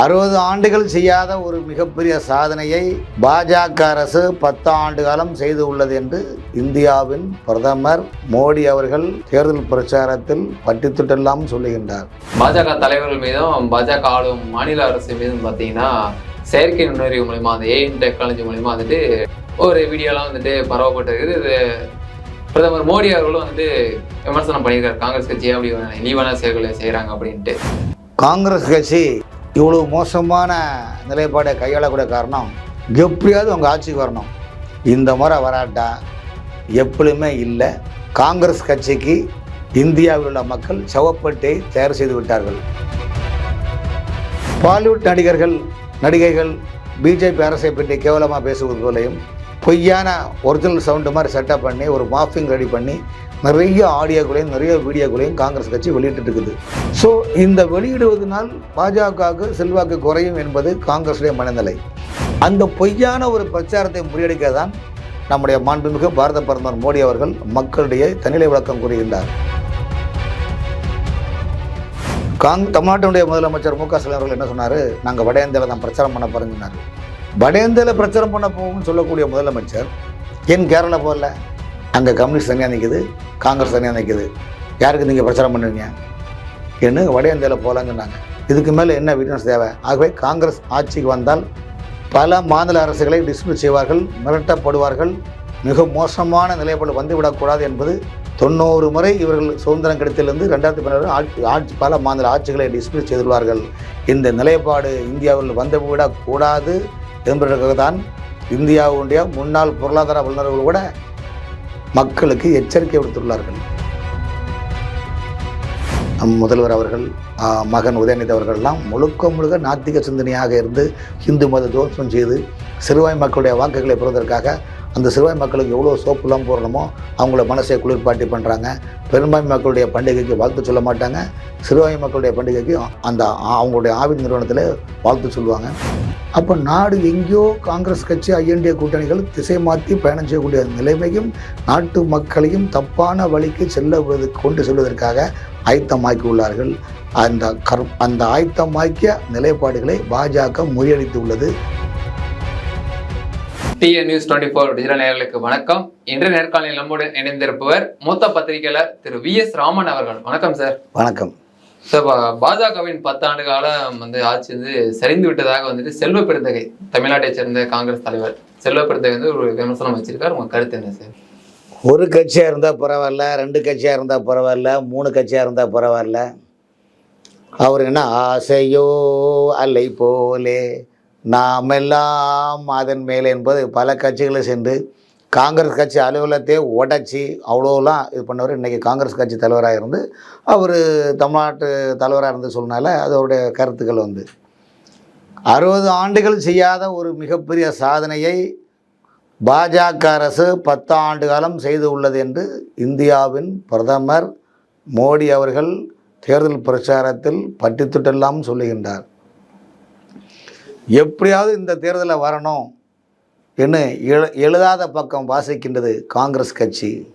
அறுபது ஆண்டுகள் செய்யாத ஒரு மிகப்பெரிய சாதனையை பாஜக அரசு பத்து ஆண்டு காலம் செய்து உள்ளது என்று இந்தியாவின் பிரதமர் மோடி அவர்கள் தேர்தல் பிரச்சாரத்தில் பட்டித்துட்டெல்லாம் சொல்லுகின்றார். பாஜக தலைவர்கள் மீதும் பாஜக ஆளும் மாநில அரசு மீதும் பார்த்தீங்கன்னா செயற்கை நுண்ணறிவு மூலிமா அந்த ஏஐ டெக்னாலஜி மூலிமா வந்துட்டு ஒரு வீடியோலாம் வந்துட்டு பரவப்பட்டிருக்குது. இது பிரதமர் மோடி அவர்களும் வந்துட்டு விமர்சனம் பண்ணியிருக்காரு. காங்கிரஸ் கட்சி அப்படி இழிவான செயல்களை செய்கிறாங்க அப்படின்ட்டு. காங்கிரஸ் கட்சி இவ்வளோ மோசமான நிலைப்பாடை கையாளக்கூடிய காரணம் எப்படியாவது அவங்க ஆட்சிக்கு வரணும். இந்த முறை வராட்டா எப்பொழுதுமே இல்லை. காங்கிரஸ் கட்சிக்கு இந்தியாவில் உள்ள மக்கள் சவப்பட்டை தயார் செய்து விட்டார்கள். பாலிவுட் நடிகர்கள் நடிகைகள் பிஜேபி அரசை பற்றி கேவலமாக பேசுவது போலையும் பொய்யான ஒரிஜினல் சவுண்டு மாதிரி செட்டப் பண்ணி ஒரு மாஃபிங் ரெடி பண்ணி நிறைய ஆடியோக்களையும் நிறைய வீடியோக்களையும் காங்கிரஸ் கட்சி வெளியிட்டு இருக்குது. ஸோ இந்த வெளியிடுவதனால் பாஜகவுக்கு செல்வாக்கு குறையும் என்பது காங்கிரஸுடைய மனநிலை. அந்த பொய்யான ஒரு பிரச்சாரத்தை முறியடிக்க தான் நம்முடைய மாண்புமிகு பாரத பிரதமர் மோடி அவர்கள் மக்களிடையே தனிலை விளக்கம் கூறுகின்றார். காங் தமிழ்நாட்டினுடைய முதலமைச்சர் மு க ஸ்டாலின் அவர்கள் என்ன சொன்னார்? நாங்கள் வட இந்தியாவில் தான் பிரச்சாரம் பண்ண போகிறோம்னார் வட இந்தியாவில் பிரச்சாரம் பண்ண போகும்னு சொல்லக்கூடிய முதலமைச்சர் ஏன் கேரளா போகல. அங்கே கம்யூனிஸ்ட் தனியாக நிற்கிது காங்கிரஸ் தனியாக நிற்கிது யாருக்கு நீங்கள் பிரச்சாரம் பண்ணுவீங்க? என்று வட போகலாங்கன்னாங்க போகலான்னு இதுக்கு மேலே என்ன விட்னஸ் தேவை? ஆகவே காங்கிரஸ் ஆட்சிக்கு வந்தால் பல மாநில அரசுகளை டிஸ்மிஸ் செய்வார்கள் மிரட்டப்படுவார்கள். மிக மோசமான நிலைப்பாடு வந்துவிடக்கூடாது என்பது தொண்ணூறு முறை இவர்கள் சுதந்திரம் கிடைத்திலிருந்து ரெண்டாயிரத்தி பன்னெண்டு ஆட்சி ஆட்சி பல மாநில ஆட்சிகளை டிஸ்மிஸ் செய்துள்ளார்கள். இந்த நிலைப்பாடு இந்தியாவில் வந்துவிடக்கூடாது என்பதற்காக தான் இந்தியாவுடைய முன்னாள் பொருளாதார வல்லுநர்கள் கூட மக்களுக்கு எச்சரிக்கை விடுத்துள்ளார்கள். நம் முதல்வர் அவர்கள் மகன் உதயநிதி அவர்கள்லாம் முழுக்க முழுக்க நாத்திக சிந்தனையாக இருந்து இந்து மத தோஷம் செய்து சிறுவாய் மக்களுடைய வாக்குகளை பெறுவதற்காக அந்த சிறுவாய் மக்களுக்கு எவ்வளோ சோப்புலாம் போடணுமோ அவங்கள மனசை குளிர்பாட்டி பண்ணுறாங்க பெரும்பான்மை மக்களுடைய பண்டிகைக்கு வாழ்த்து சொல்ல மாட்டாங்க. சிறுவாய் மக்களுடைய பண்டிகைக்கு அந்த அவங்களுடைய ஆவின் நிறுவனத்தில் வாழ்த்து சொல்லுவாங்க. அப்போ நாடு எங்கேயோ காங்கிரஸ் கட்சி ஐஎன்டிஏ கூட்டணிகள் திசை மாற்றி பயணம் செய்யக்கூடிய நிலைமையும் நாட்டு மக்களையும் தப்பான வழிக்கு செல்ல கொண்டு செல்வதற்காக ஆயத்தமாக்கி உள்ளார்கள் அந்த கர் அந்த ஆயத்தமாக்கிய நிலைப்பாடுகளை பாஜக முறியடித்து உள்ளது TN news twenty four digital நேயர்களுக்கு வணக்கம். இன்று நேர்காணலில் நம்முடன் இணைந்திருப்பவர் மூத்த பத்திரிகையாளர் திரு வி எஸ் ராமன் அவர்கள். வணக்கம் சார் வணக்கம். சார் பாஜகவின் பத்தாண்டு காலம் வந்து ஆட்சி வந்து சரிந்து விட்டதாக வந்துட்டு செல்வ பெருந்தகை தமிழ்நாட்டை சேர்ந்த காங்கிரஸ் தலைவர் செல்வ பெருந்தகை வந்து ஒரு விமர்சனம் வச்சிருக்காரு. உங்க கருத்து என்ன சார் ஒரு கட்சியாக இருந்தால் பரவாயில்ல ரெண்டு கட்சியாக இருந்தால் பரவாயில்ல மூணு கட்சியாக இருந்தால் பரவாயில்ல. அவர் என்ன ஆசையோ அலை போலே நாம் எல்லாம் அதன் மேலே என்பது பல கட்சிகளை சென்று காங்கிரஸ் கட்சி அலுவலகத்தையே உடச்சி அவ்வளோலாம் இது பண்ணவர். இன்றைக்கி காங்கிரஸ் கட்சி தலைவராக இருந்து அவர் தமிழ்நாட்டு தலைவராக இருந்து சொன்னால அது அவருடைய கருத்துக்கள் வந்து. அறுபது ஆண்டுகள் செய்யாத ஒரு மிகப்பெரிய சாதனையை பாஜக அரசு பத்து ஆண்டு காலம் செய்து உள்ளது என்று இந்தியாவின் பிரதமர் மோடி அவர்கள் தேர்தல் பிரச்சாரத்தில் பட்டித்துட்டெல்லாம் சொல்லுகின்றார். எப்படியாவது இந்த தேர்தலில் வரணும் என்று எழு எழுதாத பக்கம் வாசிக்கின்றது காங்கிரஸ் கட்சி.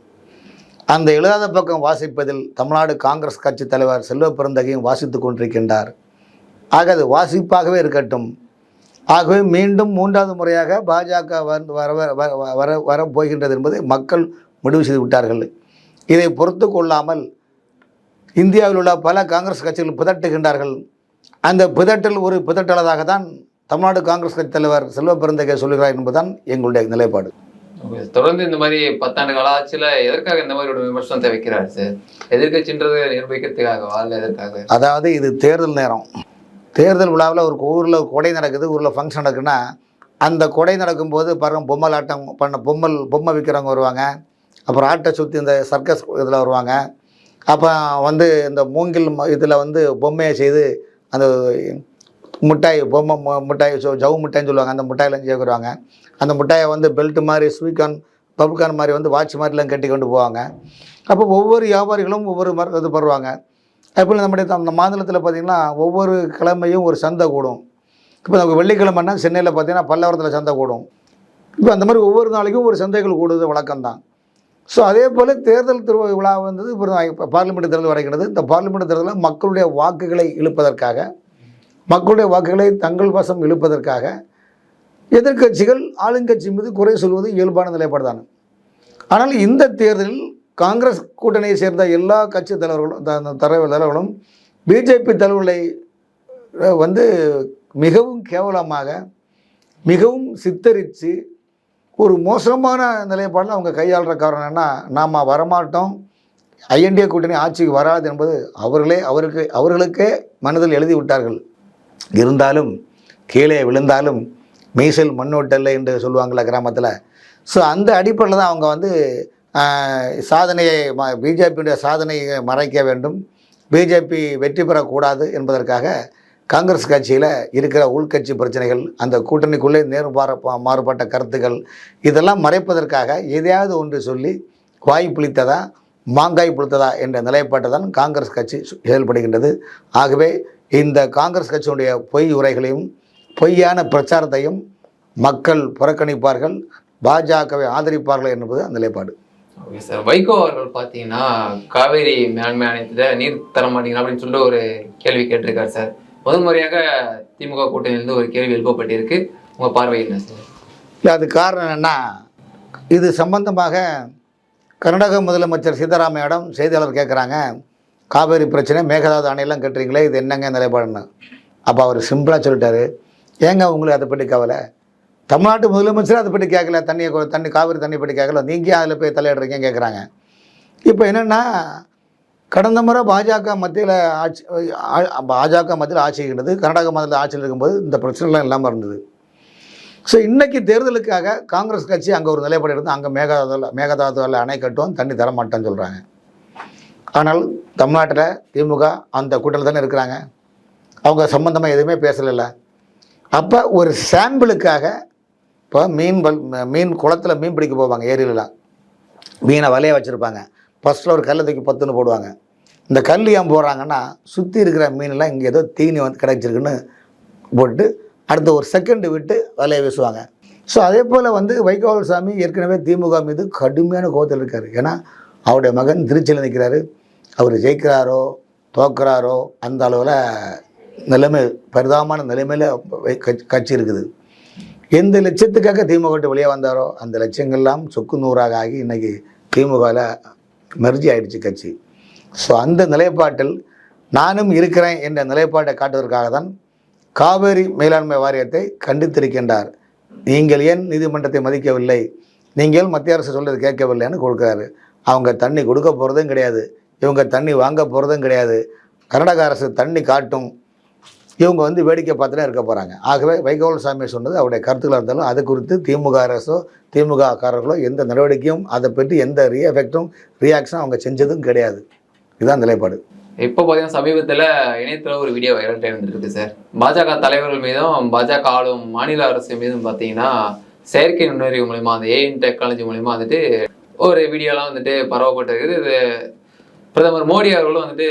அந்த எழுதாத பக்கம் வாசிப்பதில் தமிழ்நாடு காங்கிரஸ் கட்சி தலைவர் செல்வ பெருந்தகையும் வாசித்து கொண்டிருக்கின்றார். ஆக அது வாசிப்பாகவே இருக்கட்டும். ஆகவே மீண்டும் மூன்றாவது முறையாக பாஜக வந்து வர வர வர- வர வர போகின்றது என்பதை மக்கள் முடிவு செய்து விட்டார்கள். இதை பொறுத்து கொள்ளாமல் இந்தியாவில் உள்ள பல காங்கிரஸ் கட்சிகள் பிதட்டுகின்றார்கள். அந்த பிதட்டல் ஒரு பிதட்டலதாக தான் தமிழ்நாடு காங்கிரஸ் கட்சி தலைவர் செல்வ பெருந்தகை சொல்கிறார் என்பதுதான் எங்களுடைய நிலைப்பாடு. தொடர்ந்து இந்த மாதிரி பத்தாண்டு கால ஆட்சியில எதற்காக இந்த மாதிரி ஒரு விமர்சனத்தை வைக்கிறாரு சார்? எதிர்கட்சின்றதை நிரூபிக்கிறதுக்காகவா இல்ல எதற்காக? அதாவது இது தேர்தல் நேரம். தேர்தல் விழாவில் ஒரு ஊரில் கொடை நடக்குது ஊரில் ஃபங்க்ஷன் நடக்குன்னா அந்த கொடை நடக்கும்போது பாருங்க பொம்மல் ஆட்டம் பண்ண பொம்மல் பொம்மை விற்கிறவங்க வருவாங்க. அப்புறம் ஆட்டை சுற்றி இந்த சர்க்கஸ் இதில் வருவாங்க. அப்போ வந்து இந்த மூங்கில் இதில் வந்து பொம்மையை செய்து அந்த மிட்டாய் பொம்மை மு- மிட்டாய் ஜவு ஜவு மிட்டாய்னு சொல்லுவாங்க. அந்த மிட்டாயெல்லாம் சேர்க்குறாங்க அந்த மிட்டாயை வந்து பெல்ட் மாதிரி ஸ்வீக்கான் பப்கார்ன் மாதிரி வந்து வாட்ச் மாதிரிலாம் கட்டி கொண்டு போவாங்க. அப்போ ஒவ்வொரு வியாபாரிகளும் ஒவ்வொரு மர இது பண்ணுவாங்க அப்போ நம்முடைய த- நம்ம மாநிலத்தில் பார்த்திங்கன்னா ஒவ்வொரு கிழமையும் ஒரு சந்தை கூடும். இப்போ நமக்கு வெள்ளிக்கிழமைன்னா சென்னையில் பார்த்தீங்கன்னா பல்லவரத்தில் சந்தை கூடும். இப்போ அந்த மாதிரி ஒவ்வொரு நாளைக்கும் ஒரு சந்தைகள் கூடுது வழக்கம்தான். ஸோ அதே போல் தேர்தல் திரு விழா வந்தது இப்போ பார்லிமெண்ட் தேர்தல் வரைக்கிறது இந்த பார்லிமெண்ட் தேர்தலில் மக்களுடைய வாக்குகளை இழுப்பதற்காக மக்களுடைய வாக்குகளை தங்கள் வசம் இழுப்பதற்காக எதிர்க்கட்சிகள் ஆளுங்கட்சி மீது குறை சொல்வது இயல்பான நிலைப்பாடு தான் ஆனால் இந்த தேர்தலில் காங்கிரஸ் கூட்டணியை சேர்ந்த எல்லா கட்சி தலைவர்களும் த- தலைவர் தலைவர்களும் பிஜேபி தலைவர்களை வந்து மிகவும் கேவலமாக மிகவும் சித்தரித்து ஒரு மோசமான நிலைப்பாடில் அவங்க கையாளுற காரணம் என்ன? நாம் வரமாட்டோம். ஐஎன்டிஏ கூட்டணி ஆட்சிக்கு வராது என்பது அவர்களே அவருக்கு அவர்களுக்கே மனதில் எழுதி விட்டார்கள். இருந்தாலும் கீழே விழுந்தாலும் மீசல் மண்ணோட்டல்ல என்று சொல்லுவாங்கள்ல கிராமத்தில். ஸோ அந்த அடிப்படையில் தான் அவங்க வந்து சாதனையை ம பிஜேபியுடைய சாதனையை மறைக்க வேண்டும். பிஜேபி வெற்றி பெறக்கூடாது என்பதற்காக காங்கிரஸ் கட்சியில் இருக்கிற உள்கட்சி பிரச்சனைகள் அந்த கூட்டணிக்குள்ளே நேர் மாற மாறுபட்ட கருத்துக்கள் இதெல்லாம் மறைப்பதற்காக எதையாவது ஒன்று சொல்லி வாய் புளித்ததா மாங்காய் புளித்ததா என்ற நிலைப்பாட்டை தான் காங்கிரஸ் கட்சி செயல்படுகின்றது. ஆகவே இந்த காங்கிரஸ் கட்சியினுடைய பொய் உரைகளையும் பொய்யான பிரச்சாரத்தையும் மக்கள் புறக்கணிப்பார்கள் பாஜகவை ஆதரிப்பார்கள் என்பது அந்த நிலைப்பாடு. Okay sir. வைகோ அவர்கள் பார்த்தீங்கன்னா காவேரி மேலாண்மை ஆணையத்தில் நீர் தர மாட்டீங்களா அப்படின்னு சொல்லிட்டு ஒரு கேள்வி கேட்டிருக்காரு சார். முதல் முறையாக திமுக கூட்டணியிலிருந்து ஒரு கேள்வி எழுப்பப்பட்டிருக்கு. உங்க பார்வை என்ன சார்? இல்லை அது காரணம் என்னென்னா இது சம்பந்தமாக கர்நாடக முதலமைச்சர் சீதாராமையிடம் செய்தியாளர் கேட்குறாங்க காவேரி பிரச்சனை மேகதாது அணையெல்லாம் கட்டுறீங்களே இது என்னங்க நிலைப்பாடுன்னு. அப்போ அவர் சிம்பிளாக சொல்லிட்டாரு. ஏங்க உங்களுக்கு அதை பற்றி கவலை? தமிழ்நாட்டு முதலமைச்சர் அதை பற்றி கேட்கல தண்ணியை தண்ணி காவிரி தண்ணி பற்றி கேட்கல நீங்கள் அதில் போய் தலையிடுறீங்க கேட்குறாங்க. இப்போ என்னென்னா கடந்த முறை பாஜக மத்தியில் ஆட்சி பாஜக மத்தியில் ஆட்சி இருந்தது கர்நாடக மத்தியில் ஆட்சியில் இருக்கும்போது இந்த பிரச்சனைலாம் இல்லாமல் இருந்தது. ஸோ இன்றைக்கி தேர்தலுக்காக காங்கிரஸ் கட்சி அங்கே ஒரு நிலைப்பாடு எடுத்து அங்கே மேகதாதுவில் மேகதாதுவில் அணை கட்டுவோம் தண்ணி தரமாட்டேன்னு சொல்கிறாங்க ஆனால் தமிழ்நாட்டில் திமுக அந்த கூட்டத்தில் தானே இருக்கிறாங்க. அவங்க சம்மந்தமாக எதுவுமே பேசலைல்ல. அப்போ ஒரு சாம்பிளுக்காக இப்போ மீன் வல் மீன் குளத்தில் மீன் பிடிக்க போவாங்க ஏரியிலலாம். மீனை வலையை வச்சுருப்பாங்க. ஃபஸ்ட்டில் ஒரு கல்லை தூக்கி பத்துன்னு போடுவாங்க. இந்த கல் ஏன் போடுறாங்கன்னா சுற்றி இருக்கிற மீனெல்லாம் இங்கே ஏதோ தீனி வந்து கிடைச்சிருக்குன்னு போட்டு அடுத்த ஒரு செகண்டு விட்டு வலையை வீசுவாங்க. ஸோ அதே போல் வந்து வைகோவல் சாமி ஏற்கனவே திமுக மீது கடுமையான கோவத்தில் இருக்கார். ஏன்னா அவருடைய மகன் திருச்சியில் நிற்கிறாரு அவர் ஜெயிக்கிறாரோ தோக்குறாரோ அந்த அளவில் நிலைமை பரிதாபமான நிலைமையில் கட்சி- கட்சி இருக்குது. எந்த லட்சத்துக்காக திமுக விட்டு வெளியே வந்தாரோ அந்த லட்சியங்கள்லாம் சொக்கு நூறாக ஆகி இன்றைக்கி திமுகவில் மெர்ஜி ஆயிடுச்சு கட்சி. ஸோ அந்த நிலைப்பாட்டில் நானும் இருக்கிறேன் என்ற நிலைப்பாட்டை காட்டுவதற்காக தான் காவேரி மேலாண்மை வாரியத்தை கண்டித்திருக்கின்றார். நீங்கள் ஏன் நீதிமன்றத்தை மதிக்கவில்லை? நீங்கள் மத்திய அரசு சொல்றது கேட்கவில்லைன்னு கொடுக்குறாரு. அவங்க தண்ணி கொடுக்க போகிறதும் கிடையாது. இவங்க தண்ணி வாங்க போகிறதும் கிடையாது. கர்நாடக அரசு தண்ணி காட்டும். இவங்க வந்து வேடிக்கை பார்த்துட்டே இருக்க போகிறாங்க ஆகவே வைகோல் சாமி சொன்னது அவருடைய கருத்துக்களாக இருந்தாலும் அது குறித்து திமுக அரசோ திமுக காரர்களோ எந்த நடவடிக்கையும் அதை பற்றி எந்த ரீஎஃபெக்டும் ரியாக்ஷனும் அவங்க செஞ்சதும் கிடையாது. இதுதான் நிலைப்பாடு. இப்போ பார்த்தீங்கன்னா சமீபத்தில் இணையத்தில் ஒரு வீடியோ வைரல் இருந்திருக்கு சார். பாஜக தலைவர்கள் மீதும் பாஜக ஆளும் மாநில அரசு மீதும் பார்த்தீங்கன்னா செயற்கை நுண்ணறிவு மூலிமா அந்த ஏஐன் டெக்னாலஜி மூலிமா வந்துட்டு ஒரு வீடியோலாம் வந்துட்டு பரவப்பட்டிருக்குது. இது பிரதமர் மோடி அவர்களும் வந்துட்டு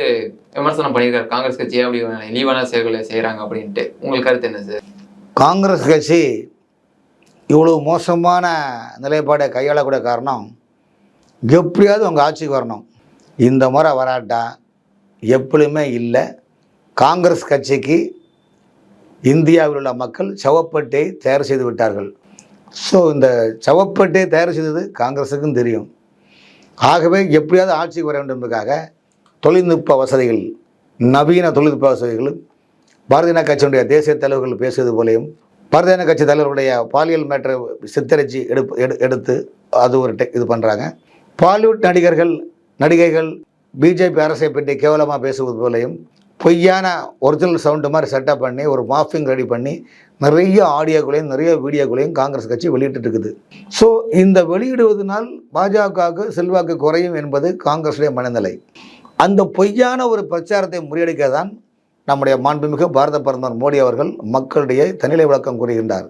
விமர்சனம் பண்ணியிருக்காரு. காங்கிரஸ் கட்சியை அப்படி இழிவான செயல்களை செய்கிறாங்க அப்படின்ட்டு. உங்களுக்கு கருத்து என்ன சார் காங்கிரஸ் கட்சி இவ்வளோ மோசமான நிலைப்பாடை கையாளக்கூடிய காரணம் எப்படியாவது அவங்க ஆட்சிக்கு வரணும். இந்த முறை வராட்டா எப்பொழுதுமே இல்லை. காங்கிரஸ் கட்சிக்கு இந்தியாவில் உள்ள மக்கள் சவப்பட்டை தயார் செய்து விட்டார்கள். ஸோ இந்த சவப்பட்டை தயார் செய்தது காங்கிரஸுக்கும் தெரியும். ஆகவே எப்படியாவது ஆட்சிக்கு வர வேண்டும் என்பதற்காக தொழில்நுட்ப வசதிகள் நவீன தொழில்நுட்ப வசதிகளும் பாரதிய கட்சியினுடைய தேசிய தலைவர்கள் பேசுவது போலையும் பாரதிய கட்சி தலைவர்களுடைய பாலியல் மேட்டரை சித்தரிச்சு எடுப்பு எடு எடுத்து அது ஒரு டெக் இது பண்ணுறாங்க பாலிவுட் நடிகர்கள் நடிகைகள் பிஜேபி அரசை பற்றி கேவலமாக பேசுவது போலையும் பொய்யான ஒரிஜினல் சவுண்டு மாதிரி செட்டப் பண்ணி ஒரு மாஃபிங் ரெடி பண்ணி நிறைய ஆடியோக்களையும் நிறைய வீடியோக்களையும் காங்கிரஸ் கட்சி வெளியிட்டு இருக்குது ஸோ இந்த வெளியிடுவதனால் பாஜகவுக்கு செல்வாக்கு குறையும் என்பது காங்கிரஸுடைய மனநிலை. அந்த பொய்யான ஒரு பிரச்சாரத்தை முறியடிக்க தான் நம்முடைய மாண்புமிகு பாரத பிரதமர் மோடி அவர்கள் மக்களிடையே தனிலை விளக்கம் கூறுகின்றார்.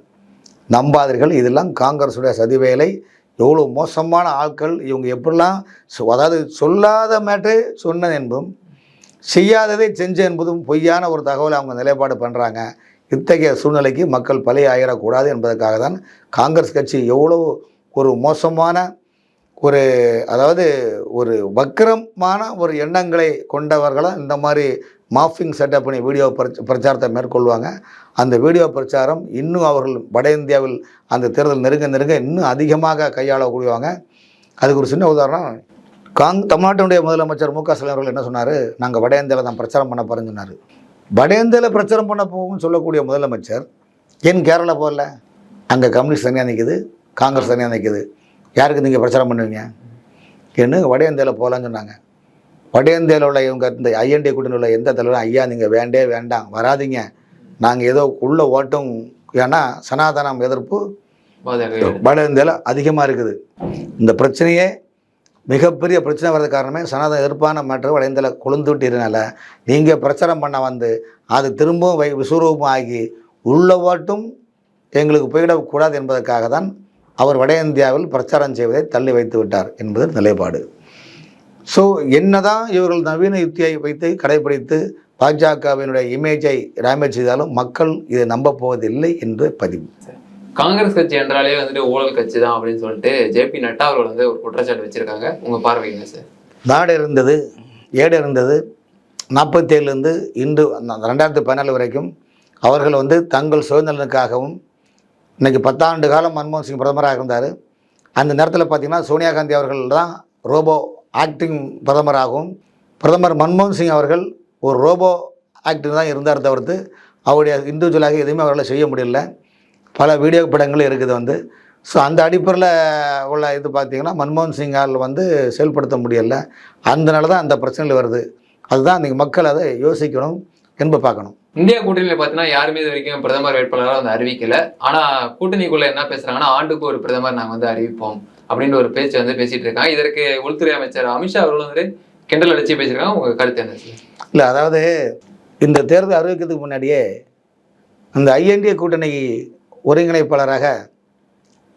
நம்பாதீர்கள் இதெல்லாம் காங்கிரஸுடைய சதிவேலை. எவ்வளோ மோசமான ஆட்கள் இவங்க எப்படிலாம் அதாவது சொல்லாத மேட்டே சொன்னது என்பதும் செய்யாததை செஞ்ச என்பதும் பொய்யான ஒரு தகவலை அவங்க நிலைப்பாடு பண்ணுறாங்க இத்தகைய சூழ்நிலைக்கு மக்கள் பலி ஆயிடக்கூடாது என்பதற்காக தான் காங்கிரஸ் கட்சி எவ்வளோ ஒரு மோசமான ஒரு அதாவது ஒரு வக்கரமான ஒரு எண்ணங்களை கொண்டவர்களாக இந்த மாதிரி மாஃபிங் செட்டப் பண்ணி வீடியோ பிரச்ச பிரச்சாரத்தை மேற்கொள்வாங்க. அந்த வீடியோ பிரச்சாரம் இன்னும் அவர்கள் வட இந்தியாவில் அந்த தேர்தல் நெருங்க நெருங்க இன்னும் அதிகமாக கையாளக்கூடியவாங்க. அதுக்கு ஒரு சின்ன உதாரணம் காங் தமிழ்நாட்டினுடைய முதலமைச்சர் மு க ஸ்டாலின் அவர்கள் என்ன சொன்னார்? நாங்கள் வட இந்தியாவில் தான் பிரச்சாரம் பண்ண போகிறேன்னு சொன்னார். வட இந்தியாவில் பிரச்சாரம் பண்ண போகும்னு சொல்லக்கூடிய முதலமைச்சர் ஏன் கேரளா போகல. அங்கே கம்யூனிஸ்ட் தனியாக நிற்குது காங்கிரஸ் தனியாக நிற்குது யாருக்கு நீங்கள் பிரச்சாரம் பண்ணுவீங்க? என்ன? வட இந்தியாவில் போகலான்னு சொன்னாங்க. வட இந்தியாவில் உள்ள இவங்க இந்த ஐஎன்டி உள்ள எந்த தலைவரும் ஐயா நீங்கள் வேண்டே வேண்டாம் வராதீங்க. நாங்கள் ஏதோ உள்ள ஓட்டும். ஏன்னா சனாதனம் எதிர்ப்பு வட இந்தியாவில் அதிகமாக இருக்குது. இந்த பிரச்சனையே மிகப்பெரிய பிரச்சனை வர்றது காரணமே சனாதன எதிர்ப்பான மற்றும் வட கொழுந்து விட்டதுனால நீங்கள் பிரச்சாரம் பண்ண வந்து அது திரும்பவும் வை விஸ்வரூபம் ஆகி உள்ளவாட்டும் எங்களுக்கு போயிடக்கூடாது என்பதற்காக தான் அவர் வட இந்தியாவில் பிரச்சாரம் செய்வதை தள்ளி வைத்து விட்டார் என்பது நிலைப்பாடு. ஸோ என்னதான் இவர்கள் நவீன யுக்தியை வைத்து கடைபிடித்து பாஜகவினுடைய இமேஜை டேமேஜ் செய்தாலும் மக்கள் இதை நம்ப போவதில்லை என்று பதிவு. காங்கிரஸ் கட்சி என்றாலே வந்துட்டு ஊழல் கட்சி தான் அப்படின்னு சொல்லிட்டு ஜேபி நட்டா அவர்கள் வந்து ஒரு குற்றச்சாட்டு வச்சிருக்காங்க. உங்க பார்வைங்க சார் நாடு இருந்தது ஏடு இருந்தது. நாற்பத்தேழுலேருந்து இன்று அந்த ரெண்டாயிரத்தி பதினாலு வரைக்கும் அவர்கள் வந்து தங்கள் சுதந்திரனுக்காகவும் இன்றைக்கி பத்தாண்டு காலம் மன்மோகன் சிங் பிரதமராக இருந்தார். அந்த நேரத்தில் பார்த்தீங்கன்னா சோனியா காந்தி அவர்கள் தான் ரோபோ ஆக்டிங் பிரதமராகவும் பிரதமர் மன்மோகன் சிங் அவர்கள் ஒரு ரோபோ ஆக்டிங் தான் இருந்தார் தவிர்த்து அவருடைய இண்டிவிஜுவலாக எதுவுமே அவரால் செய்ய முடியல. பல வீடியோ படங்கள் இருக்குது வந்து. ஸோ அந்த அடிப்படையில் உள்ள இது பார்த்தீங்கன்னா மன்மோகன் சிங்கால் வந்து செயல்படுத்த முடியல. அதனால தான் அந்த பிரச்சனைகள் வருது. அதுதான் அன்றைக்கி மக்கள் அதை யோசிக்கணும் என்பது பார்க்கணும். இந்தியா கூட்டணியில பாத்தீங்கன்னா யாருமே இது வரைக்கும் பிரதமர் வேட்பாளராக வந்து அறிவிக்கல. ஆனா கூட்டணிக்குள்ள என்ன பேசுறாங்கன்னா ஆண்டுக்கு ஒரு பிரதமர் நாங்க வந்து அறிவிப்போம் அப்படின்ற ஒரு பேச்சு வந்து பேசிட்டு இருக்காங்க. இதற்கு உள்துறை அமைச்சர் அமித்ஷா அவர்கள் வந்து கிண்டல் அடிச்சு பேசியிருக்காங்க. உங்க கருத்து என்ன இல்லை அதாவது இந்த தேர்தல் அறிவிக்கிறதுக்கு முன்னாடியே அந்த ஐஎன்டிஏ கூட்டணி ஒருங்கிணைப்பாளராக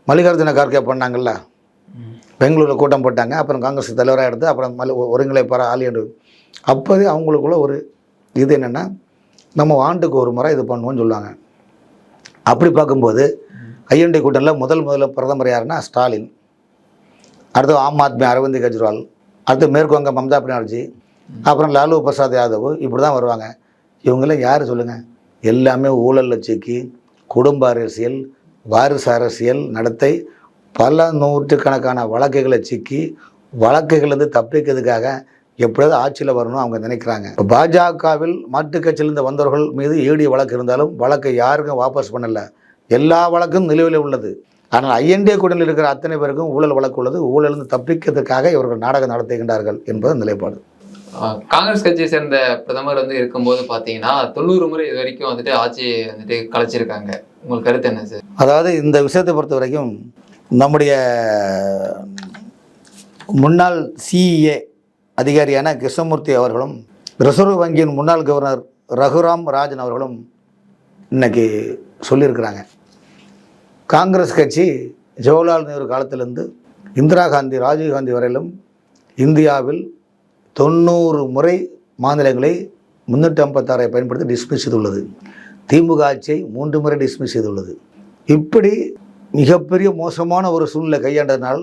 மல்லிகார்ஜுன கார்கே பண்ணாங்கல்ல? பெங்களூரில் கூட்டம் போட்டாங்க. அப்புறம் காங்கிரஸ் தலைவராக எடுத்து அப்புறம் மல்லி ஒருங்கிணைப்பாளர் ஆள் என்று. அப்போதே அவங்களுக்குள்ள ஒரு இது என்னென்னா நம்ம ஆண்டுக்கு ஒரு முறை இது பண்ணுவோம்னு சொல்லுவாங்க. அப்படி பார்க்கும்போது ஐஎன்டி கூட்டணியில் முதல் முதல்ல பிரதமர் யாருன்னா ஸ்டாலின். அடுத்து ஆம் ஆத்மி அரவிந்த் கெஜ்ரிவால். அடுத்து மேற்குவங்க மம்தா பானர்ஜி. அப்புறம் லாலு பிரசாத் யாதவ். இப்படி தான் வருவாங்க. இவங்களாம் யார் சொல்லுங்கள் எல்லாமே ஊழலில் சிக்கி குடும்ப அரசியல் வாரிசு அரசியல் நடத்தை பல நூற்றுக்கணக்கான வழக்குகளை சிக்கி வழக்குகளிலிருந்து தப்பிக்கிறதுக்காக எப்படியாவது ஆட்சியில் வரணும் அவங்க நினைக்கிறாங்க. இப்போ பாஜகவில் மாற்றுக் கட்சியிலிருந்து வந்தவர்கள் மீது ஈடி வழக்கு இருந்தாலும் வழக்கை யாருக்கும் வாபஸ் பண்ணலை. எல்லா வழக்கும் நிலுவையில் உள்ளது. ஆனால் ஐஎன்டிஏ கூட்டணியில் இருக்கிற அத்தனை பேருக்கும் ஊழல் வழக்கு உள்ளது. ஊழலிருந்து தப்பிக்கிறதுக்காக இவர்கள் நாடகம் நடத்துகின்றார்கள் என்பது நிலைப்பாடு. காங்கிரஸ் கட்சியை சேர்ந்த பிரதமர் வந்து இருக்கும்போது பார்த்தீங்கன்னா தொண்ணூறு முறை இது வரைக்கும் வந்துட்டு ஆட்சியை வந்துட்டு கலைச்சிருக்காங்க. உங்களுக்கு கருத்து என்ன சார்? அதாவது இந்த விஷயத்தை பொறுத்த வரைக்கும் நம்முடைய முன்னாள் சிஇஏ அதிகாரியான கிருஷ்ணமூர்த்தி அவர்களும் ரிசர்வ் வங்கியின் முன்னாள் கவர்னர் ரகுராம் ராஜன் அவர்களும் இன்னைக்கு சொல்லியிருக்கிறாங்க. காங்கிரஸ் கட்சி ஜவஹர்லால் நேரு காலத்திலிருந்து இந்திரா காந்தி ராஜீவ் காந்தி வரையிலும் இந்தியாவில் தொண்ணூறு முறை மாநிலங்களை முன்னூற்றி ஐம்பத்தாறை பயன்படுத்தி டிஸ்மிஸ் செய்துள்ளது. திமுக ஆட்சியை மூன்று முறை டிஸ்மிஸ் செய்துள்ளது. இப்படி மிகப்பெரிய மோசமான ஒரு சூழ்நிலை கையாண்டதனால்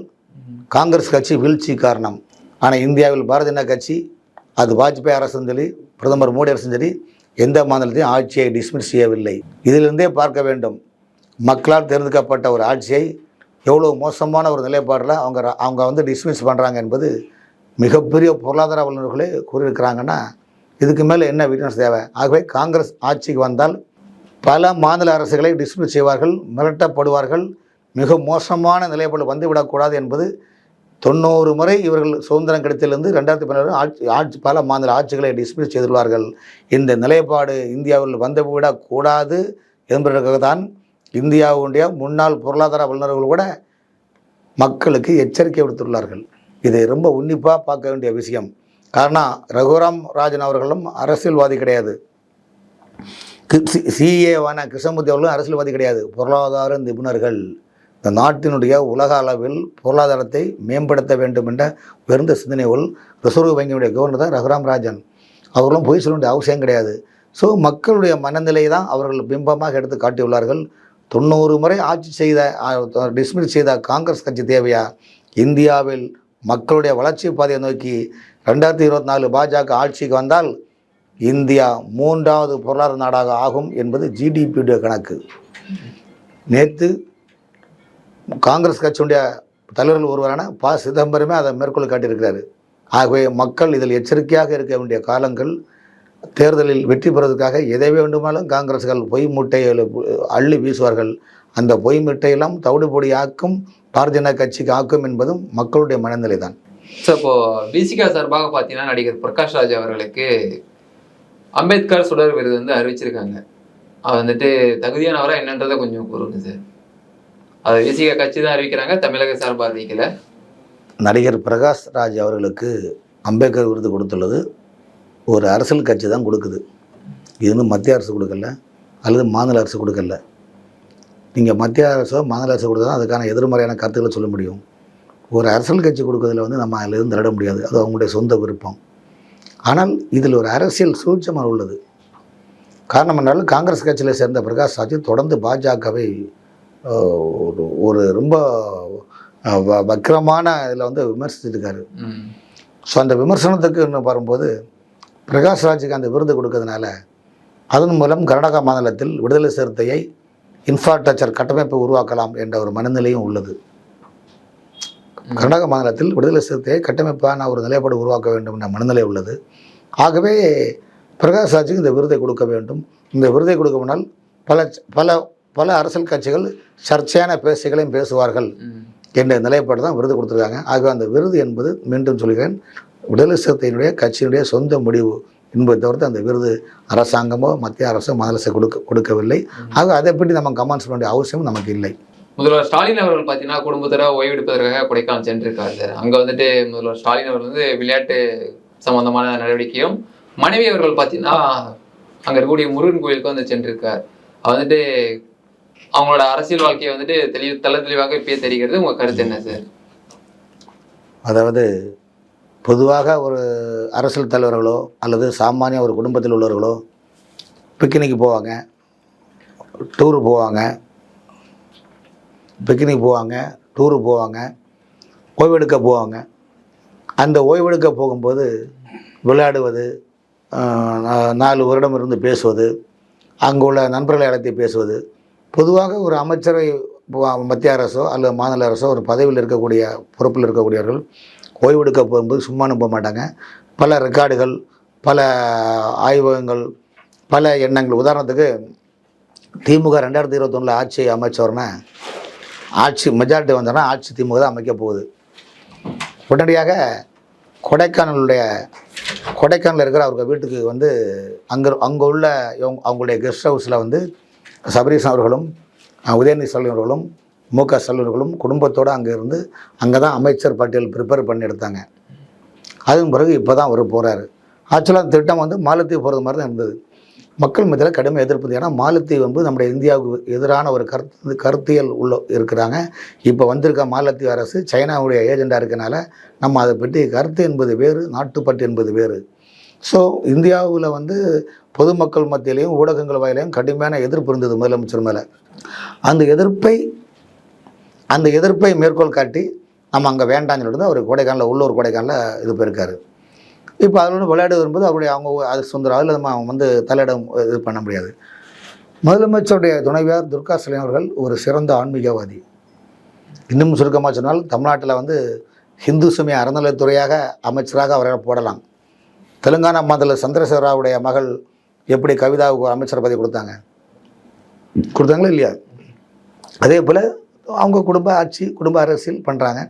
காங்கிரஸ் கட்சி வீழ்ச்சி காரணம். ஆனால் இந்தியாவில் பாரதிய ஜனதா கட்சி அது வாஜ்பாய் அரசும் சரி பிரதமர் மோடி அரசும் சரி எந்த மாநிலத்தையும் ஆட்சியை டிஸ்மிஸ் செய்யவில்லை. இதிலிருந்தே பார்க்க வேண்டும். மக்களால் தேர்ந்தெடுக்கப்பட்ட ஒரு ஆட்சியை எவ்வளோ மோசமான ஒரு நிலைப்பாடில் அவங்க அவங்க வந்து டிஸ்மிஸ் பண்ணுறாங்க என்பது மிகப்பெரிய பொருளாதார வல்லுநர்களே கூறியிருக்கிறாங்கன்னா இதுக்கு மேலே என்ன வீக்னஸ் தேவை? ஆகவே காங்கிரஸ் ஆட்சிக்கு வந்தால் பல மாநில அரசுகளை டிஸ்மிஸ் செய்வார்கள் மிரட்டப்படுவார்கள் மிக மோசமான நிலைப்பாடு வந்துவிடக்கூடாது என்பது தொண்ணூறு முறை இவர்கள் சுதந்திரம் கிடைத்திலிருந்து ரெண்டாயிரத்தி பதினாறு ஆட்சி ஆட்சி பல மாநில ஆட்சிகளை டிஸ்மிஸ் செய்துள்ளார்கள். இந்த நிலைப்பாடு இந்தியாவில் வந்துவிடக்கூடாது என்பதற்காக தான் இந்தியாவுடைய முன்னாள் பொருளாதார வல்லுநர்கள் கூட மக்களுக்கு எச்சரிக்கை விடுத்துள்ளார்கள். இதை ரொம்ப உன்னிப்பாக பார்க்க வேண்டிய விஷயம். காரணம் ரகுராம் ராஜன் அவர்களும் அரசியல்வாதி கிடையாது. சிஏவான கிருஷ்ணமூர்த்தி அவர்களும் அரசியல்வாதி கிடையாது. பொருளாதார நிபுணர்கள். இந்த நாட்டினுடைய உலக அளவில் பொருளாதாரத்தை மேம்படுத்த வேண்டும் என்ற உயர்ந்த சிந்தனைகள் ரிசர்வ் வங்கியுடைய கவர்னர் தான் ரகுராம் ராஜன். அவர்களும் பொய் சொல்ல வேண்டிய அவசியம் கிடையாது. ஸோ மக்களுடைய மனநிலை தான் அவர்கள் பிம்பமாக எடுத்து காட்டியுள்ளார்கள். தொண்ணூறு முறை ஆட்சி செய்த டிஸ்மிஸ் செய்த காங்கிரஸ் கட்சி தேவையா? இந்தியாவில் மக்களுடைய வளர்ச்சி பாதையை நோக்கி ரெண்டாயிரத்தி இருபத்தி நாலு பாஜக ஆட்சிக்கு வந்தால் இந்தியா மூன்றாவது பொருளாதார நாடாக ஆகும் என்பது ஜிடிபியுடைய கணக்கு. நேற்று காங்கிரஸ் கட்சியுடைய தலைவர்கள் ஒருவரான ப. சிதம்பரமே அதை மேற்கொள்ள காட்டியிருக்கிறாரு. ஆகவே மக்கள் இதில் எச்சரிக்கையாக இருக்க வேண்டிய காலங்கள் தேர்தலில் வெற்றி பெறுவதற்காக எதை வேண்டுமானாலும் காங்கிரஸ்கள் பொய் மூட்டையை அள்ளி வீசுவார்கள். அந்த பொய் மூட்டையெல்லாம் தவிடுபொடியாக்கும் பாரதிய ஜனதா கட்சிக்கு ஆக்கும் என்பதும் மக்களுடைய மனநிலை தான் ஸோ இப்போ பிசிகா சார்பாக பார்த்தீங்கன்னா நடிகர் பிரகாஷ் ராஜ் அவர்களுக்கு அம்பேத்கர் சுடர் விருது வந்து அறிவிச்சிருக்காங்க. அவர் வந்துட்டு தகுதியானவரா என்னன்றதை கொஞ்சம் கூறுங்க சார். அது பிசிகா கட்சி தான் அறிவிக்கிறாங்க தமிழக சார்பாக அறிவிக்கல. நடிகர் பிரகாஷ் ராஜ் அவர்களுக்கு அம்பேத்கர் விருது கொடுத்துள்ளது. ஒரு அரசியல் கட்சி தான் கொடுக்குது. இது வந்து மத்திய அரசு கொடுக்கல அல்லது மாநில அரசு கொடுக்கல. நீங்கள் மத்திய அரசோ மாநில அரசு கொடுத்தா அதுக்கான எதிர்மறையான கருத்துக்களை சொல்ல முடியும். ஒரு அரசியல் கட்சி கொடுக்கறதுல வந்து நம்ம அதிலிருந்து திருட முடியாது. அது அவங்களுடைய சொந்த விருப்பம். ஆனால் இதில் ஒரு அரசியல் சூழ்ச்சமாக உள்ளது. காரணம் என்றாலும் காங்கிரஸ் கட்சியில் சேர்ந்த பிரகாஷ் ராஜ் தொடர்ந்து பாஜகவை ஒரு ஒரு ரொம்ப வக்கிரமான இதில் வந்து ம். ஸோ அந்த விமர்சனத்துக்கு இன்னும் வரும்போது பிரகாஷ் ராஜுக்கு அந்த விருது கொடுக்கறதுனால அதன் மூலம் கர்நாடகா மாநிலத்தில் விடுதலை சிறுத்தையை இன்ஃப்ராஸ்ட்ரக்சர் கட்டமைப்பை உருவாக்கலாம் என்ற ஒரு மனநிலையும் உள்ளது. கர்நாடக மாநிலத்தில் விடுதலை சிறுத்தையை கட்டமைப்பான ஒரு நிலைப்பாடு உருவாக்க வேண்டும் என்ற மனநிலை உள்ளது. ஆகவே பிரகாஷ் ராஜுக்கு இந்த விருதை கொடுக்க வேண்டும். இந்த விருதை கொடுக்க முன்னால் பல பல பல அரசியல் கட்சிகள் சர்ச்சையான பேசுகளையும் பேசுவார்கள் என்ற நிலைப்பாடு தான் விருது கொடுத்துருக்காங்க. ஆகவே அந்த விருது என்பது மீண்டும் சொல்கிறேன். விடுதலை சிறுத்தையினுடைய கட்சியினுடைய சொந்த முடிவு. என்பதை தவிர்த்து அந்த விருது அரசாங்கமோ மத்திய அரசோ மாநில அரசு கொடுக்க கொடுக்கவில்லை. ஆக அதை பற்றி நம்ம கமெண்ட்ஸ் பண்ண வேண்டிய அவசியம் நமக்கு இல்லை. முதல்வர் ஸ்டாலின் அவர்கள் பார்த்தீங்கன்னா குடும்பத்தோட ஓய்வெடுப்பதற்காக கொடைக்கானல் சென்றிருக்காரு சார். அங்கே வந்துட்டு முதல்வர் ஸ்டாலின் அவர்கள் வந்து விளையாட்டு சம்பந்தமான நடவடிக்கையும் மனைவி அவர்கள் பார்த்தீங்கன்னா அங்கே இருக்கக்கூடிய முருகன் கோயிலுக்கு வந்து சென்றிருக்கார். வந்துட்டு அவங்களோட அரசியல் வாழ்க்கையை வந்துட்டு தெளிவு தள்ள தெளிவாக இப்பயே தெரிகிறது. உங்க கருத்து என்ன சார்? அதாவது பொதுவாக ஒரு அரசியல் தலைவர்களோ அல்லது சாமானிய ஒரு குடும்பத்தில் உள்ளவர்களோ பிக்னிக் போவாங்க டூரு போவாங்க பிக்னிக் போவாங்க டூரு போவாங்க ஓய்வெடுக்க போவாங்க. அந்த ஓய்வெடுக்க போகும்போது விளையாடுவது நா- நாலு வருடம் இருந்து பேசுவது அங்கு உள்ள நண்பர்களை அழைத்து பேசுவது. பொதுவாக ஒரு அமைச்சரை மத்திய அரசோ அல்லது மாநில அரசோ ஒரு பதவியில் இருக்கக்கூடிய பொறுப்பில் இருக்கக்கூடியவர்கள் ஓய்வெடுக்க போகும்போது சும்மா அனுப்ப மாட்டாங்க. பல ரெக்கார்டுகள் பல ஆய்வகங்கள் பல எண்ணங்கள். உதாரணத்துக்கு திமுக ரெண்டாயிரத்தி இருபத்தொன்னில் ஆட்சி அமைச்சோர்னா ஆட்சி மெஜாரிட்டி வந்தோன்னா ஆட்சி திமுக தான் அமைக்க போகுது. உடனடியாக கொடைக்கானலுடைய கொடைக்கானலில் இருக்கிற அவங்க வீட்டுக்கு வந்து அங்கே அங்கே உள்ள இவங்க- அவங்களுடைய கெஸ்ட் ஹவுஸில் வந்து சபரீஷன் அவர்களும் உதயநிதி ஸ்டாலின் அவர்களும் மு க குடும்பத்தோடு அங்கே இருந்து அங்கே தான் அமைச்சர் பட்டியல் ப்ரிப்பேர் பண்ணி எடுத்தாங்க. அதுக்கு பிறகு இப்போ தான் அவர் போகிறாரு ஆக்சுவலாக அந்த திட்டம் வந்து மாலத்தீவு போகிறது மாதிரி தான் இருந்தது. மக்கள் மத்தியில் கடுமை எதிர்ப்பு ஏன்னா மாலத்தீவு வந்து நம்முடைய இந்தியாவுக்கு எதிரான ஒரு கருத்து கருத்தியல் உள்ள இருக்கிறாங்க. இப்போ வந்திருக்க மாலத்தீவு அரசு சைனாவுடைய ஏஜெண்டாக இருக்கனால நம்ம அதை பற்றி கருத்து என்பது வேறு நாட்டுப்பட்டு என்பது வேறு. ஸோ இந்தியாவில் வந்து பொதுமக்கள் மத்தியிலையும் ஊடகங்கள் வாயிலையும் கடுமையான எதிர்ப்பு இருந்தது முதலமைச்சர் மேலே. அந்த எதிர்ப்பை அந்த எதிர்ப்பை மேற்கோள் காட்டி நம்ம அங்கே வேண்டாம்னு சொல்லிட்டு அவர் கொடைக்கானலில் உள்ளூர் கொடைக்கானலில் இது போயிருக்காரு. இப்போ அதில் விளையாடு வரும்போது அவருடைய அவங்க அது சுந்தரம் அதில் நம்ம வந்து தலையிடம் இது பண்ண முடியாது. முதலமைச்சருடைய துணைவியார் துர்கா ஸ்டாலின் அவர்கள் ஒரு சிறந்த ஆன்மீகவாதி. இன்னும் சுருக்கமாக சொன்னால் தமிழ்நாட்டில் வந்து ஹிந்து சமய அறநிலைத்துறையாக அமைச்சராக அவரை போடலாம். தெலுங்கானா மாநில சந்திரசேகர ராவுடைய மகள் எப்படி கவிதாவுக்கு அமைச்சர் பதவி கொடுத்தாங்க? கொடுத்தாங்களா இல்லையா? அதே போல் அவங்க குடும்ப ஆட்சி குடும்ப அரசியல் பண்ணுறாங்க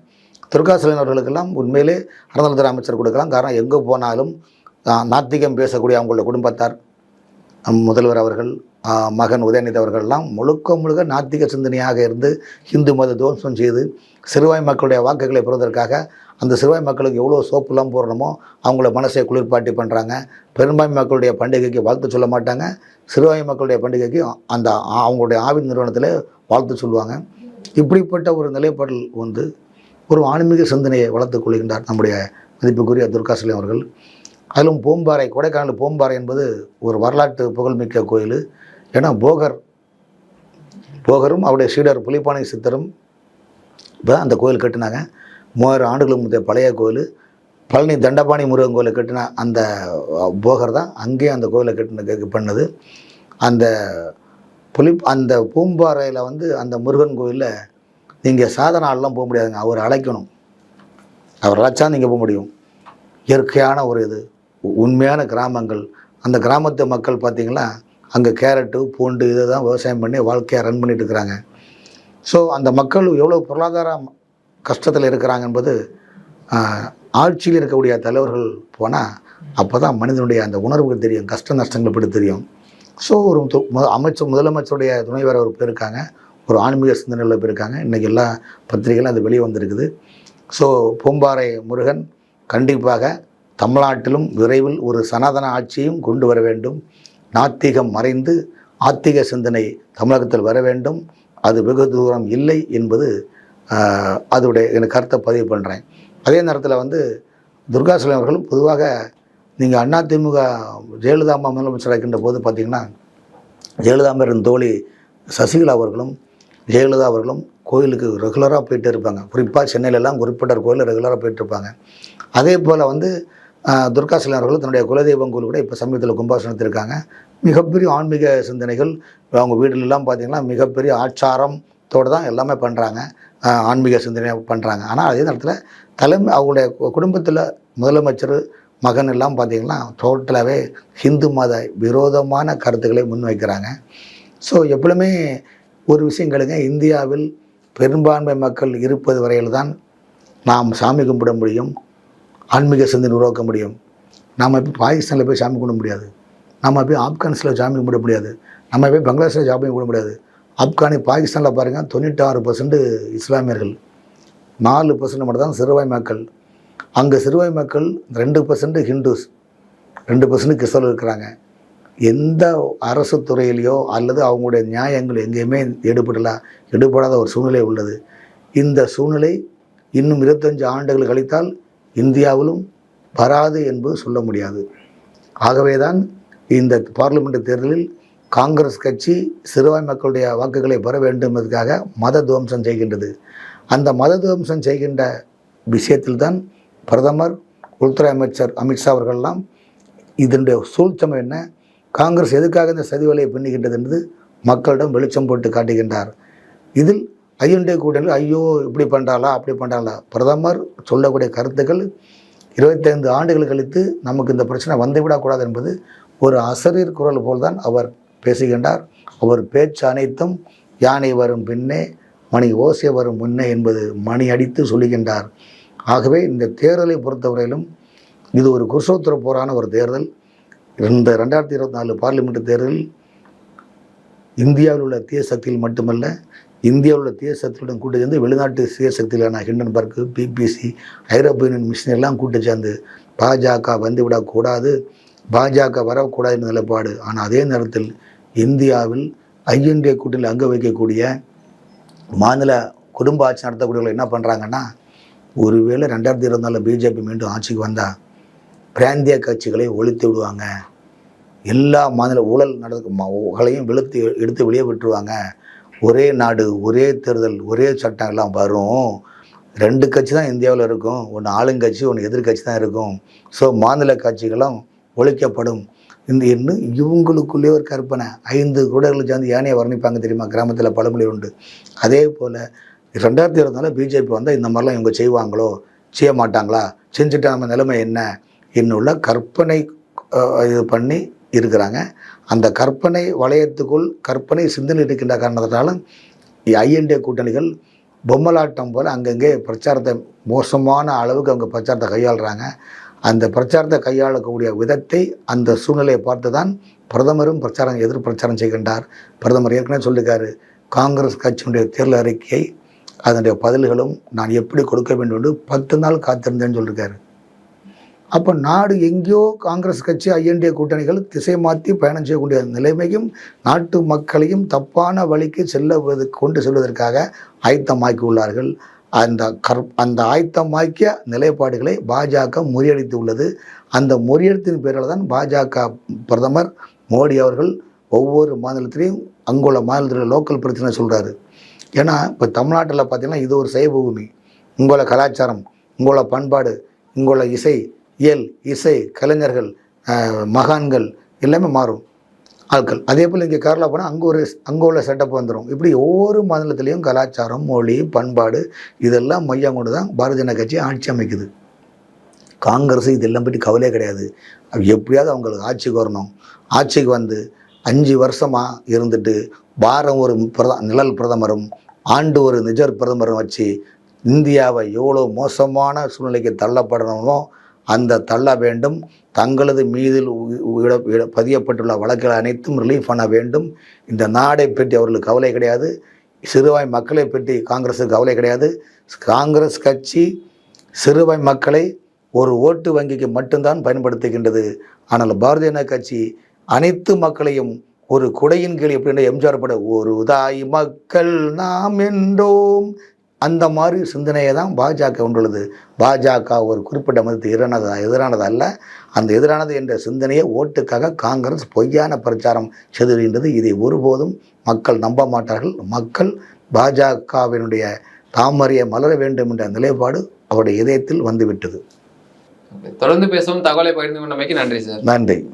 துர்காசலன் அவர்களுக்கெல்லாம் உண்மையிலே அறநிலைத்துறை அமைச்சர் கொடுக்கலாம். காரணம் எங்கே போனாலும் நாத்திகம் பேசக்கூடிய அவங்களோட குடும்பத்தார் முதல்வர் அவர்கள் மகன் உதயநிதி அவர்கள்லாம் முழுக்க முழுக்க நாத்திக சிந்தனையாக இருந்து இந்து மத தோஷம் செய்து சிறுவாய் மக்களுடைய வாக்குகளை பெறுவதற்காக அந்த சிறுவாய் மக்களுக்கு எவ்வளோ சோப்புலாம் போடணுமோ அவங்கள மனசை குளிர்பாட்டி பண்ணுறாங்க பெரும்பான்மை மக்களுடைய பண்டிகைக்கு வாழ்த்து சொல்ல மாட்டாங்க. சிறுவாய் மக்களுடைய பண்டிகைக்கு அந்த அவங்களுடைய ஆவின் நிறுவனத்தில் வாழ்த்து சொல்லுவாங்க. இப்படிப்பட்ட ஒரு நிலைப்பாடல் வந்து ஒரு ஆன்மீக சிந்தனையை வளர்த்துக் கொள்கின்றார் நம்முடைய மதிப்புக்குரிய துர்காசலி அவர்கள். அதிலும் பூம்பாறை கொடைக்கானல் பூம்பாறை என்பது ஒரு வரலாற்று புகழ்மிக்க கோயில். ஏன்னா போகர் போகரும் அவருடைய சீடர் புலிப்பானை சித்தரும் இப்போ அந்த கோயில் கட்டினாங்க. மூவாயிரம் ஆண்டுகளுக்கு முந்தைய பழைய கோயில். பழனி தண்டபாணி முருகன் கோயிலை கட்டின அந்த போகர் தான் அங்கேயும் அந்த கோயிலை கட்டின பண்ணது. அந்த புலி அந்த பூம்பாறையில் வந்து அந்த முருகன் கோயிலில் நீங்கள் சாதன ஆளெலாம் போக முடியாதுங்க. அவர் அழைக்கணும். அவர் அழைச்சா நீங்கள் போக முடியும். இயற்கையான ஒரு இது. உ- உண்மையான கிராமங்கள். அந்த கிராமத்து மக்கள் பார்த்திங்கன்னா அங்கே கேரட்டு பூண்டு இதை தான் விவசாயம் பண்ணி வாழ்க்கையை ரன் பண்ணிட்டு இருக்கிறாங்க ஸோ அந்த மக்கள் எவ்வளோ பொருளாதார கஷ்டத்தில் இருக்கிறாங்க என்பது ஆட்சியில் இருக்கக்கூடிய தலைவர்கள் போனால் அப்போ தான் மனிதனுடைய அந்த உணர்வுகள் தெரியும். கஷ்ட நஷ்டங்கள் எப்படி தெரியும். ஸோ ஒரு அமைச்சர் முதலமைச்சருடைய துணைவர் ஒரு பேர் இருக்காங்க. ஒரு ஆன்மீக சிந்தனையில் போயிருக்காங்க இன்றைக்கி எல்லா பத்திரிகைகளும் அது வெளியே வந்திருக்குது. ஸோ பூம்பாறை முருகன் கண்டிப்பாக தமிழ்நாட்டிலும் விரைவில் ஒரு சனாதன ஆட்சியும் கொண்டு வர வேண்டும். நாத்திகம் மறைந்து ஆத்திக சிந்தனை தமிழகத்தில் வர வேண்டும். அது வெகு தூரம் இல்லை என்பது அதோடைய எனக்கு கருத்தை பதிவு பண்ணுறேன் அதே நேரத்தில் வந்து துர்கா அவர்களும் பொதுவாக நீங்கள் அண்ணா திமுக ஜெயலலிதா அம்மா முதலமைச்சராக இருக்கின்ற போது பார்த்தீங்கன்னா ஜெயலலிதா அம்மரின் தோழி சசிகலா அவர்களும் ஜெயலலிதா அவர்களும் கோயிலுக்கு ரெகுலராக போயிட்டு இருப்பாங்க. குறிப்பாக சென்னையிலலாம் குறிப்பிட்ட கோயிலில் ரெகுலராக போயிட்டு இருப்பாங்க. அதே போல் வந்து ஆஹ், துர்கா தன்னுடைய குலதெய்வம் கோயில் கூட இப்போ சமீபத்தில் கும்பாசனம் இருக்காங்க. மிகப்பெரிய ஆன்மீக சிந்தனைகள் அவங்க வீட்டிலலாம் பார்த்தீங்கன்னா மிகப்பெரிய ஆச்சாரத்தோடு தான் எல்லாமே பண்ணுறாங்க ஆன்மீக சிந்தனை பண்ணுறாங்க ஆனால் அதே நேரத்தில் தலைமை அவங்களுடைய குடும்பத்தில் முதலமைச்சர் மகன் எல்லாம் பார்த்தீங்கன்னா டோட்டலாகவே ஹிந்து மத விரோதமான கருத்துக்களை முன்வைக்கிறாங்க. ஸோ எப்பொழுதுமே ஒரு விஷயங்களுங்க இந்தியாவில் பெரும்பான்மை மக்கள் இருப்பது வரையில் தான் நாம் சாமி கும்பிட முடியும் ஆன்மீக சிந்தனை உருவாக்க முடியும். நாம் போய் பாகிஸ்தானில் போய் சாமி கும்பிட முடியாது? நம்ம போய் ஆப்கானிஸ்தானில் சாமி கும்பிட முடியாது? நம்ம போய் பங்களாதேஷில் சாமி கும்பிட முடியாது? ஆப்கானி பாகிஸ்தானில் பாருங்கள் தொண்ணூற்றாறு பர்சன்ட் இஸ்லாமியர்கள் நாலு பர்சன்ட் மட்டும் தான் சிறுவாய் மக்கள். அங்கே சிறுபாய் மக்கள் ரெண்டு பர்சன்ட் ஹிந்துஸ் ரெண்டு பர்சன்ட் கிறிஸ்தவர்கள் இருக்கிறாங்க. எந்த அரசு துறையிலையோ அல்லது அவங்களுடைய நியாயங்கள் எங்கேயுமே எடுபடல எடுபடாத ஒரு சூழ்நிலை உள்ளது. இந்த சூழ்நிலை இன்னும் இருபத்தஞ்சு ஆண்டுகள் கழித்தால் இந்தியாவிலும் வராது என்பது சொல்ல முடியாது. ஆகவே தான் இந்த பார்லிமெண்ட் தேர்தலில் காங்கிரஸ் கட்சி சிறுபான்மை மக்களுடைய வாக்குகளை பெற வேண்டும் என்பதற்காக மத துவம்சம் செய்கின்றது. அந்த மத துவம்சம் செய்கின்ற விஷயத்தில் தான் பிரதமர் உள்துறை அமைச்சர் அமித்ஷா அவர்கள்லாம் இதனுடைய சூழ்ச்சம் என்ன? காங்கிரஸ் எதுக்காக இந்த சதி வேலையை பின்னுகின்றது என்று மக்களிடம் வெளிச்சம் போட்டு காட்டுகின்றார். இதில் ஐஎன்டி கூட்டணியில் ஐயோ இப்படி பண்ணுறாளா அப்படி பண்ணுறாளா பிரதமர் சொல்லக்கூடிய கருத்துக்கள் இருபத்தைந்து ஆண்டுகள் கழித்து நமக்கு இந்த பிரச்சனை வந்துவிடக்கூடாது என்பது ஒரு அசரீர் குரல் போல்தான் அவர் பேசுகின்றார். அவர் பேச்சு அனைத்தும் யானை வரும் பின்னே மணி ஓசை வரும் முன்னே என்பது மணி அடித்து சொல்லுகின்றார். ஆகவே இந்த தேர்தலை பொறுத்தவரையிலும் இது ஒரு குருசோத்திர போரான ஒரு தேர்தல். இந்த ரெண்டாயிரத்தி இருபத்தி நாலு பார்லிமெண்ட் தேர்தலில் இந்தியாவில் உள்ள தீய சக்தியில் மட்டுமல்ல இந்தியாவில் உள்ள தீய சக்தியுடன் கூட்டு சேர்ந்து வெளிநாட்டு தீய சக்திகளான ஹிண்டன்பர்க் பிபிசி ஐரோப்பிய யூனியன் மிஷின் எல்லாம் கூட்டு சேர்ந்து பாஜக வந்துவிடக்கூடாது பாஜக வரக்கூடாது என்ற நிலைப்பாடு. ஆனால் அதே நேரத்தில் இந்தியாவில் ஐஎன்டிஏ கூட்டணியில் அங்க வைக்கக்கூடிய மாநில குடும்ப ஆட்சி நடத்தக்கூடியவர்கள் என்ன பண்ணுறாங்கன்னா ஒருவேளை ரெண்டாயிரத்தி இருபத்தி நாலில் பிஜேபி மீண்டும் ஆட்சிக்கு வந்தால் பிராந்திய கட்சிகளை ஒழித்து விடுவாங்க. எல்லா மாநில ஊழல் நடக்களையும் வெளுத்து எடுத்து வெளியே விட்டுருவாங்க. ஒரே நாடு ஒரே தேர்தல் ஒரே சட்டம் எல்லாம் வரும். ரெண்டு கட்சி தான் இந்தியாவில் இருக்கும். ஒன்று ஆளுங்கட்சி ஒன்று எதிர்கட்சி தான் இருக்கும். ஸோ மாநில கட்சிகளும் ஒழிக்கப்படும். இந்த இன்னும் இவங்களுக்குள்ளே ஒரு கற்பனை. ஐந்து கூடர்கள் சேர்ந்து யானையை வர்ணிப்பாங்க தெரியுமா? கிராமத்தில் பழமொழி உண்டு. அதே போல் ரெண்டாயிரத்தி இருபத்தி பிஜேபி வந்தால் இந்த மாதிரிலாம் இவங்க செய்வாங்களோ? செய்ய மாட்டாங்களா? செஞ்சுட்டா நம்ம நிலைமை என்ன? என்னுள்ள கற்பனை இது பண்ணி இருக்கிறாங்க. அந்த கற்பனை வளையத்துக்குள் கற்பனை சிந்தனை இருக்கின்ற காரணத்தினாலும் ஐஎன்டிஏ கூட்டணிகள் பொம்மலாட்டம் போல் அங்கங்கே பிரச்சாரத்தை மோசமான அளவுக்கு அவங்க பிரச்சாரத்தை கையாளுறாங்க. அந்த பிரச்சாரத்தை கையாளக்கூடிய விதத்தை அந்த சூழ்நிலையை பார்த்து தான் பிரதமரும் பிரச்சாரம் எதிர் பிரச்சாரம் செய்கின்றார். பிரதமர் ஏற்கனவே சொல்லியிருக்காரு காங்கிரஸ் கட்சியினுடைய தேர்தல் அறிக்கையை அதனுடைய பதில்களும் நான் எப்படி கொடுக்க வேண்டும் என்று பத்து நாள் காத்திருந்தேன்னு சொல்லியிருக்காரு அப்போ நாடு எங்கேயோ காங்கிரஸ் கட்சி ஐஎன்டிஏ கூட்டணிகள் திசை மாற்றி பயணம் செய்யக்கூடிய நிலைமையும் நாட்டு மக்களையும் தப்பான வழிக்கு செல்லுவது கொண்டு செல்வதற்காக ஆயத்தமாக்கி உள்ளார்கள் அந்த கற் அந்த ஆயத்தமாக்கிய நிலைப்பாடுகளை பாஜக முறியடித்து உள்ளது அந்த முறியடித்தின் பேரில் தான் பாஜக பிரதமர் மோடி அவர்கள் ஒவ்வொரு மாநிலத்திலையும் அங்குள்ள மாநிலத்தில் லோக்கல் பிரச்சனை சொல்கிறாரு ஏன்னா இப்போ தமிழ்நாட்டில் பார்த்தீங்கன்னா இது ஒரு சைவபூமி. உங்களோட கலாச்சாரம் உங்களோட பண்பாடு உங்களோட இசை இயல் இசை கலைஞர்கள் மகான்கள் எல்லாமே மாறும். ஆட்கள். அதே போல் இங்கே கேரளா போனால் அங்கே ஒரு அங்கே உள்ள செட்டப் வந்துடும் இப்படி ஒவ்வொரு மாநிலத்திலையும் கலாச்சாரம் மொழி பண்பாடு இதெல்லாம் மையம் கொண்டு தான் பாரதிய ஜனதா கட்சி ஆட்சி அமைக்குது. காங்கிரஸ் இதெல்லாம் பற்றி கவலையே கிடையாது. எப்படியாவது அவங்களுக்கு ஆட்சிக்கு வரணும். ஆட்சிக்கு வந்து அஞ்சு வருஷமாக இருந்துட்டு வாரம் ஒரு பிரத நிழல் பிரதமரும் ஆண்டு ஒரு நிஜர் பிரதமரும் வச்சு இந்தியாவை எவ்வளோ மோசமான சூழ்நிலைக்கு தள்ளப்படணுமோ அந்த தள்ள வேண்டும். தங்களது மீதில் இட- பதியப்பட்டுள்ள வழக்குகள் அனைத்தும் ரிலீஃப் பண்ண வேண்டும். இந்த நாடை பற்றி அவர்களுக்கு கவலை கிடையாது. சிறுவாய் மக்களை பற்றி காங்கிரஸுக்கு கவலை கிடையாது. காங்கிரஸ் கட்சி சிறுவாய் மக்களை ஒரு ஓட்டு வங்கிக்கு மட்டும்தான் பயன்படுத்துகின்றது. ஆனால் பாரதிய ஜனதா கட்சி அனைத்து மக்களையும் ஒரு குடையின் கீழ் எப்படின்னா எம்ஜிஆர் பட ஒரு தாய் மக்கள் நாம் என்றோம். அந்த மாதிரி சிந்தனையை தான் பாஜக கொண்டுள்ளது. பாஜக ஒரு குறிப்பிட்ட மதத்துக்கு எதிரானது எதிரானது அல்ல. அந்த எதிரானது என்ற சிந்தனையை ஓட்டுக்காக காங்கிரஸ் பொய்யான பிரச்சாரம் செய்து வருகின்றது இதை ஒருபோதும் மக்கள் நம்ப மாட்டார்கள். மக்கள் பாஜகவினுடைய தாமரையை மலர வேண்டும் என்ற நிலைப்பாடு அவருடைய இதயத்தில் வந்துவிட்டது. தொடர்ந்து பேசும் தகவலை பகிர்ந்து கொண்டமைக்கு நன்றி சார். நன்றி.